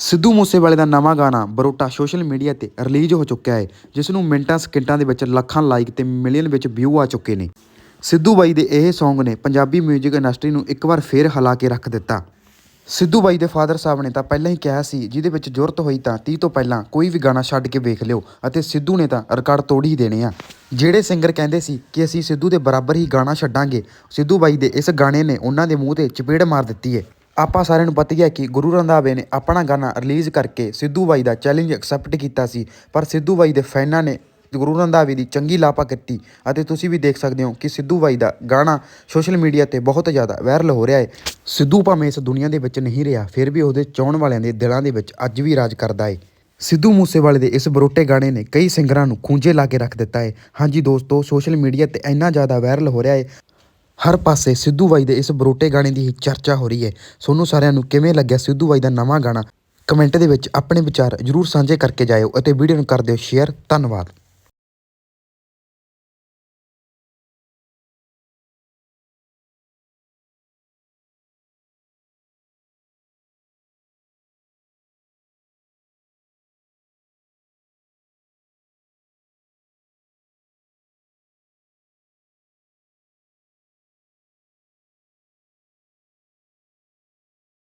ਸਿੱਧੂ ਮੂਸੇਵਾਲੇ ਦਾ ਨਵਾਂ ਗਾਣਾ ਬਰੋਟਾ ਸੋਸ਼ਲ ਮੀਡੀਆ ਤੇ ਰਿਲੀਜ਼ ਹੋ ਚੁੱਕਿਆ ਹੈ, ਜਿਸ ਨੂੰ ਮਿੰਟਾਂ, ਸਕਿੰਟਾਂ ਦੇ ਵਿੱਚ ਲੱਖਾਂ ਲਾਈਕ ਤੇ ਮਿਲੀਅਨ ਵਿੱਚ ਵਿਊ ਆ ਚੁੱਕੇ ਨੇ। ਸਿੱਧੂ ਬਾਈ ਦੇ ਇਹ Song ਨੇ ਪੰਜਾਬੀ 뮤직 ਇੰਡਸਟਰੀ ਨੂੰ ਇੱਕ ਵਾਰ ਫੇਰ ਹਿਲਾ ਕੇ ਰੱਖ ਦਿੱਤਾ। ਸਿੱਧੂ ਬਾਈ ਦੇ ਫਾਦਰ ਸਾਹਿਬ ਨੇ ਤਾਂ ਪਹਿਲਾਂ ਹੀ ਕਿਹਾ ਸੀ, ਜਿਹਦੇ ਵਿੱਚ ਜ਼ਰੂਰਤ ਹੋਈ ਤਾਂ 30 ਤੋਂ ਪਹਿਲਾਂ ਕੋਈ ਵੀ ਗਾਣਾ ਛੱਡ ਕੇ ਵੇਖ ਲਿਓ ਅਤੇ ਸਿੱਧੂ ਨੇ ਤਾਂ ਰਿਕਾਰਡ ਤੋੜ ਹੀ ਦੇਣੇ ਆ। ਜਿਹੜੇ ਸਿੰਗਰ ਕਹਿੰਦੇ ਸੀ ਕਿ ਅਸੀਂ ਸਿੱਧੂ ਦੇ ਬਰਾਬਰ ਹੀ ਗਾਣਾ ਛੱਡਾਂਗੇ, ਸਿੱਧੂ ਬਾਈ ਦੇ ਇਸ ਗਾਣੇ ਨੇ ਉਹਨਾਂ ਦੇ ਮੂੰਹ ਤੇ ਚਪੇੜ ਮਾਰ ਦਿੱਤੀ ਹੈ। ਆਪਾਂ ਸਾਰਿਆਂ ਨੂੰ ਪਤਾ ਹੀ ਹੈ ਕਿ ਗੁਰੂ ਰੰਧਾਵੇ ਨੇ ਆਪਣਾ ਗਾਣਾ ਰਿਲੀਜ਼ ਕਰਕੇ ਸਿੱਧੂ ਬਾਈ ਦਾ ਚੈਲੰਜ ਐਕਸੈਪਟ ਕੀਤਾ ਸੀ, ਪਰ ਸਿੱਧੂ ਬਾਈ ਦੇ ਫੈਨਾਂ ਨੇ ਗੁਰੂ ਰੰਧਾਵੇ ਦੀ ਚੰਗੀ ਲਾਪਾ ਕੀਤੀ ਅਤੇ ਤੁਸੀਂ ਵੀ ਦੇਖ ਸਕਦੇ ਹੋ ਕਿ ਸਿੱਧੂ ਬਾਈ ਦਾ ਗਾਣਾ ਸੋਸ਼ਲ ਮੀਡੀਆ ਤੇ ਬਹੁਤ ਜ਼ਿਆਦਾ ਵਾਇਰਲ ਹੋ ਰਿਹਾ ਹੈ। ਸਿੱਧੂ ਭਾਵੇਂ ਇਸ ਦੁਨੀਆ ਦੇ ਵਿੱਚ ਨਹੀਂ ਰਿਹਾ, ਫਿਰ ਵੀ ਉਹਦੇ ਚਾਹਣ ਵਾਲਿਆਂ ਦੇ ਦਿਲਾਂ ਦੇ ਵਿੱਚ ਅੱਜ ਵੀ ਰਾਜ ਕਰਦਾ ਹੈ। ਸਿੱਧੂ ਮੂਸੇਵਾਲੇ ਦੇ ਇਸ ਬਰੋਟੇ ਗਾਣੇ ਨੇ ਕਈ ਸਿੰਗਰਾਂ ਨੂੰ ਖੂੰਜੇ ਲਾ ਕੇ ਰੱਖ ਦਿੱਤਾ ਹੈ। ਹਾਂਜੀ ਦੋਸਤੋ, ਸੋਸ਼ਲ ਮੀਡੀਆ ਤੇ ਇੰਨਾ ਜ਼ਿਆਦਾ ਵਾਇਰਲ ਹੋ ਰਿਹਾ ਹੈ ਹਰ ਪਾਸੇ ਸਿੱਧੂ ਬਾਈ ਦੇ ਇਸ ਬਰੋਟੇ ਗਾਣੇ ਦੀ ਹੀ ਚਰਚਾ ਹੋ ਰਹੀ ਹੈ। ਸੋਨੂੰ ਸਾਰਿਆਂ ਨੂੰ ਕਿਵੇਂ ਲੱਗਿਆ ਸਿੱਧੂ ਬਾਈ ਦਾ ਨਵਾਂ ਗਾਣਾ? ਕਮੈਂਟ ਦੇ ਵਿੱਚ ਆਪਣੇ ਵਿਚਾਰ ਜਰੂਰ ਸਾਂਝੇ ਕਰਕੇ ਜਾਇਓ ਅਤੇ ਵੀਡੀਓ ਨੂੰ ਕਰ ਦਿਓ ਸ਼ੇਅਰ। ਧੰਨਵਾਦ।